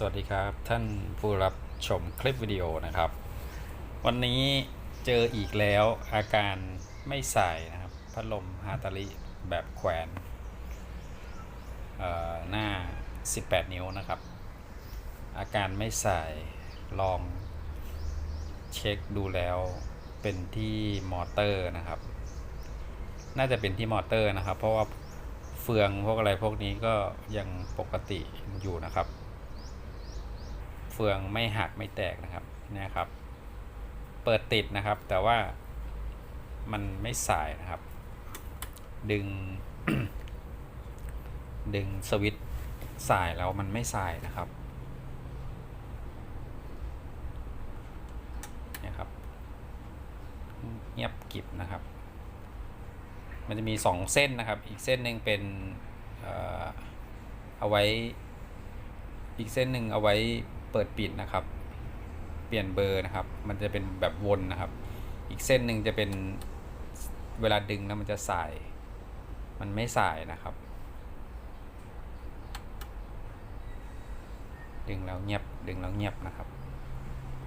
สวัสดีครับท่านผู้รับชมคลิปวิดีโอนะครับ วันนี้เจออีกแล้วอาการไม่ใส่นะครับพัดลมฮาตาริแบบแขวนหน้า 18 นิ้วนะครับ อาการไม่ใส่ลองเช็คดูแล้วเป็นที่มอเตอร์นะครับ น่าจะเป็นที่มอเตอร์นะครับ เพราะว่าเฟืองพวกอะไรพวกนี้ก็ยังปกติอยู่นะครับ ฟืองไม่หักไม่แตกนะครับเนี่ยครับ เปิดติดนะครับ แต่ว่ามันไม่สายนะครับ ดึง ดึงสวิตสายแล้วมันไม่สายนะครับเนี่ยครับเงียบกิบนะครับ มันจะมีสองเส้นนะครับ อีกเส้นหนึ่งเป็นเอ่อเอาไว้อีกเส้นหนึ่งเอาไว้ เปิดปิดนะครับ เปลี่ยนเบอร์นะครับ มันจะเป็นแบบวนนะครับ อีกเส้นหนึ่งจะเป็นเวลาดึงแล้วมันจะสาย มันไม่สายนะครับ ดึงแล้วเงียบดึงแล้วเงียบนะครับ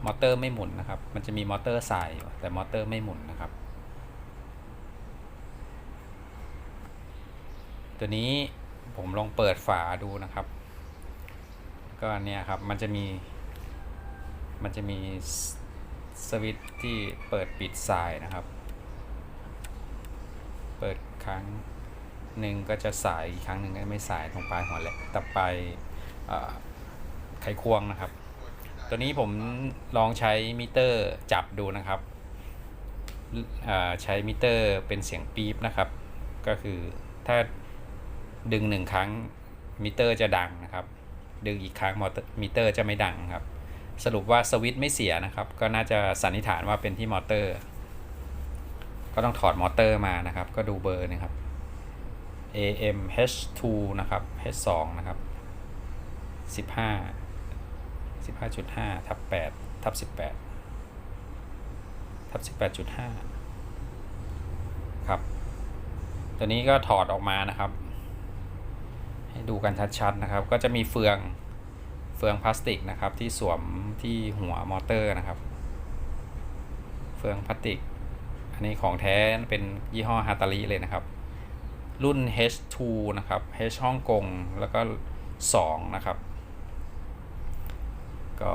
มอเตอร์ไม่หมุนนะครับ มันจะมีมอเตอร์สายอยู่แต่มอเตอร์ไม่หมุนนะครับ ตัวนี้ผมลองเปิดฝาดูนะครับ ก็เนี่ยครับมันจะมี มันจะมีสวิตช์ที่เปิดปิดสายนะครับ เปิดครั้งหนึ่งก็จะสายอีกครั้งหนึ่งก็ไม่สายตรงปลายหัวแหละตับปอไขควงนะครับ ตัวนี้ผมลองใช้มิเตอร์จับดูนะครับใช้มิเตอร์เป็นเสียงปี๊บนะครับ ก็คือถ้าดึงหนึ่งครั้งมิเตอร์จะดังนะครับ ดึงอีกครั้งมอเตอร์มิเตอร์จะไม่ดังครับ สรุปว่าสวิตช์ไม่เสียนะครับ ก็น่าจะสันนิษฐานว่าเป็นที่มอเตอร์ ก็ต้องถอดมอเตอร์มานะครับ ก็ดูเบอร์นะครับ AM H2 นะครับ H2 นะครับ 15 15.5ทับ8ทับ18ทับ18.5 ครับ ตัวนี้ก็ถอดออกมานะครับ ให้ดูกันชัดๆนะครับ ก็จะมีเฟืองเฟืองพลาสติกนะครับที่สวมที่หัวมอเตอร์นะครับ เฟืองพลาสติก อันนี้ของแท้เป็นยี่ห้อฮาตาริเลยนะครับ รุ่น H2 นะครับ H ฮ่องกงแล้วก็ 2 นะครับ ก็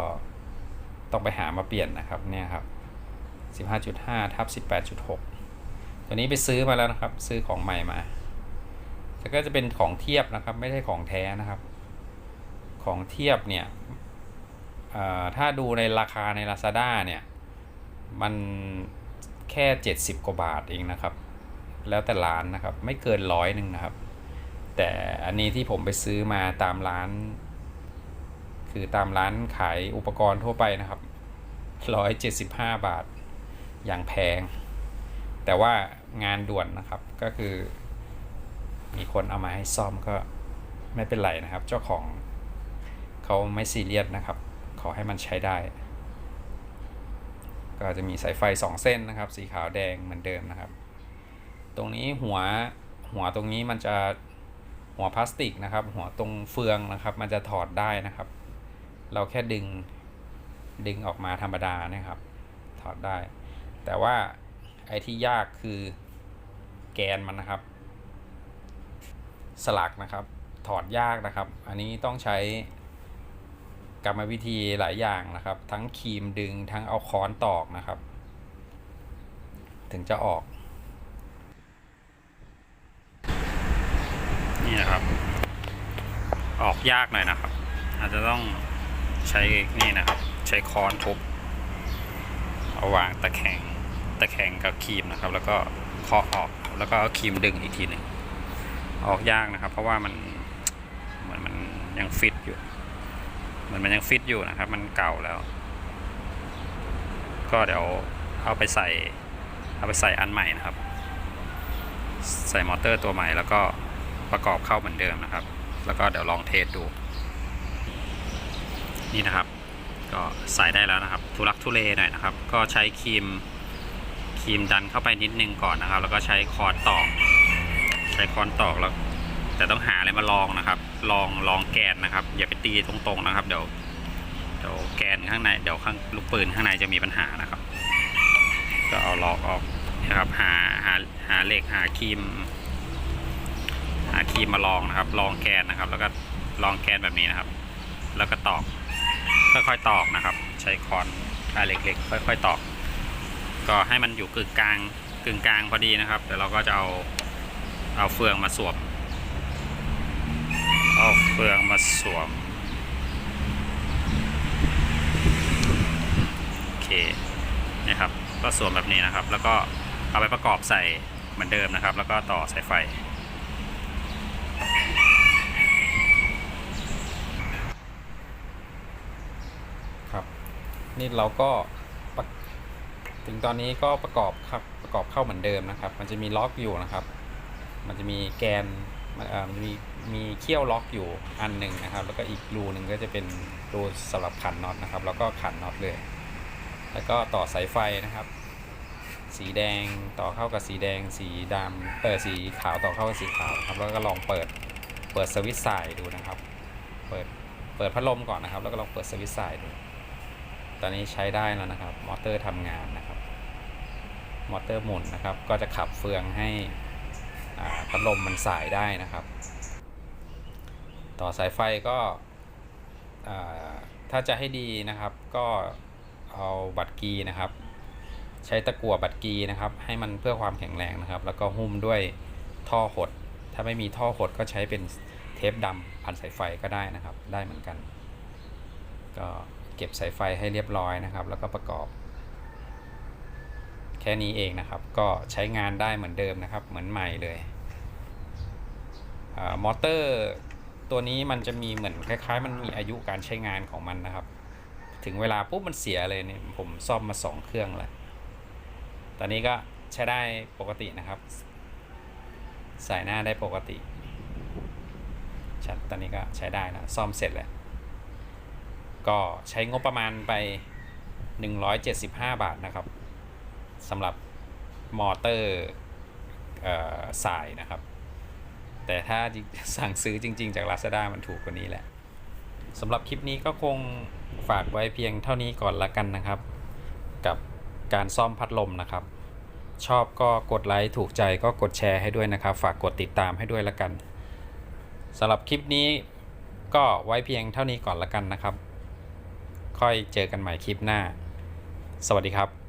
ต้องไปหามาเปลี่ยนนะครับเนี่ยครับ15.5ทับ18.6 ตัวนี้ไปซื้อมาแล้วนะครับ ซื้อของใหม่มา แต่ก็จะเป็นของเทียบนะครับ ไม่ใช่ของแท้นะครับ ของเทียบเนี่ยถ้าดูในราคาใน Lazada เนี่ย มันแค่ 70 กว่าบาทเองนะครับ แล้วแต่ร้านนะครับ ไม่เกินร้อยหนึ่งนะครับ แต่อันนี้ที่ผมไปซื้อมาตามร้าน คือตามร้านขายอุปกรณ์ทั่วไปนะครับ175บาท อย่างแพง แต่ว่างานด่วนนะครับก็คือ มีคนเอามาให้ซ่อมก็ไม่เป็นไรนะครับ เจ้าของเขาไม่ซีเรียสนะครับ ขอให้มันใช้ได้ ก็จะมีสายไฟสองเส้นนะครับ สีขาวแดงเหมือนเดิมนะครับ ตรงนี้หัวหัวตรงนี้มันจะหัวพลาสติกนะครับ หัวตรงเฟืองนะครับ มันจะถอดได้นะครับ เราแค่ดึงดึงออกมาธรรมดานะครับ ถอดได้ แต่ว่าไอ้ที่ยากคือแกนมันนะครับ สลักนะครับ ถอดยากนะครับ อันนี้ต้องใช้กรรมวิธีหลายอย่างนะครับ ทั้งครีมดึงทั้งเอาค้อนตอกนะครับ ถึงจะออก นี่นะครับ ออกยากหน่อยนะครับ อาจจะต้องใช้นี่นะครับ ใช้ค้อนทุบเอาวางตะแคงตะแคงกับครีมนะครับ แล้วก็เคาะออกแล้วก็เอาครีมดึงอีกทีหนึ่ง ออกยากนะครับ เพราะว่ามันเหมือนมันยังฟิตอยู่เหมือนมันยังฟิตอยู่นะครับ มันเก่าแล้ว ก็เดี๋ยวเอาไปใส่ เอาไปใส่อันใหม่นะครับ ใส่มอเตอร์ตัวใหม่แล้วก็ประกอบเข้าเหมือนเดิมนะครับ แล้วก็เดี๋ยวลองเทสดู นี่นะครับ ก็ใส่ได้แล้วนะครับ ทุลักทุเลหน่อยนะครับ ก็ใช้ครีมครีมดันเข้าไปนิดนึงก่อนนะครับ แล้วก็ใช้คอร์ดต่อ ใช้คอนตอกแล้ว แต่ต้องหาอะไรมาลองนะครับ ลองลองแกนนะครับ อย่าไปตีตรงๆนะครับ เดี๋ยวเดี๋ยวแกนข้างในเดี๋ยวข้างลูกปืนข้างในจะมีปัญหานะครับ ก็เอาล็อกออกนะครับ หาหาหาเหล็กหาครีม หาครีมมาลองนะครับ ลองแกนนะครับ แล้วก็ลองแกนแบบนี้นะครับ แล้วก็ตอกค่อยๆตอกนะครับ ใช้ค้อนค่าเหล็กๆค่อย ๆ ตอก ก็ให้มันอยู่กึ่งกลางกึ่งกลางพอดีนะครับเดี๋ยวเราก็จะเอา เอาเฟืองมาสวม เอาเฟืองมาสวม โอเคนะครับ ก็สวมแบบนี้นะครับ แล้วก็เอาไปประกอบใส่เหมือนเดิมนะครับ แล้วก็ต่อสายไฟ ครับ นี่เราก็ถึงตอนนี้ก็ประกอบครับประกอบเข้าเหมือนเดิมนะครับ มันจะมีล็อกอยู่นะครับ มันจะมีแกนมันเอ่อมันมีมีเขี้ยวล็อกอยู่อันหนึ่งนะครับ แล้วก็อีกรูหนึ่งก็จะเป็นรูสำหรับขันน็อตนะครับ แล้วก็ขันน็อตเลย แล้วก็ต่อสายไฟนะครับ สีแดงต่อเข้ากับสีแดง สีดำเออสีขาวต่อเข้ากับสีขาวครับ แล้วก็ลองเปิดเปิดสวิตช์สายดูนะครับ เปิดเปิดพัดลมก่อนนะครับ แล้วก็ลองเปิดสวิตช์สายดู ตอนนี้ใช้ได้แล้วนะครับ มอเตอร์ทำงานนะครับ มอเตอร์หมุนนะครับ ก็จะขับเฟืองให้ พัดลมมันสายได้นะครับ ต่อสายไฟก็ถ้าจะให้ดีนะครับ ก็เอาบัตรกีนะครับ ใช้ตะกั่วบัตรกีนะครับ ให้มันเพื่อความแข็งแรงนะครับ แล้วก็หุ้มด้วยท่อหด ถ้าไม่มีท่อหดก็ใช้เป็นเทปดำพันสายไฟก็ได้นะครับ ได้เหมือนกัน ก็เก็บสายไฟให้เรียบร้อยนะครับ แล้วก็ประกอบ ค่นี้เองนะครับ ก็ใช้งานได้เหมือนเดิมนะครับ เหมือนใหม่เลยอมอเตอร์ตัวนี้มันจะมีเหมือนคล้าย ๆ มันมีอายุการใช้งานของมันนะครับ ถึงเวลาปุ๊บมันเสียเลยเนี่ยผมซ่อมมาสองเครื่องแล้วตอนนี้ก็ใช้ได้ปกตินะครับ ใส่หน้าได้ปกติชัดตอนนี้ก็ใช้ได้แล้วซ่อมเสร็จแล้ว ก็ใช้งบประมาณไป 175 บาทนะครับ สำหรับมอเตอร์สายนะครับ แต่ถ้าสั่งซื้อจริง ๆ จาก Lazada มันถูกกว่านี้แหละสำหรับคลิปนี้ก็คงฝากไว้เพียงเท่านี้ก่อนละกันนะครับ กับการซ่อมพัดลมนะครับ ชอบก็กดไลค์ถูกใจก็กดแชร์ให้ด้วยนะครับ ฝากกดติดตามให้ด้วยละกันสำหรับคลิปนี้ก็ไว้เพียงเท่านี้ก่อนละกันนะครับ ค่อยเจอกันใหม่คลิปหน้า สวัสดีครับ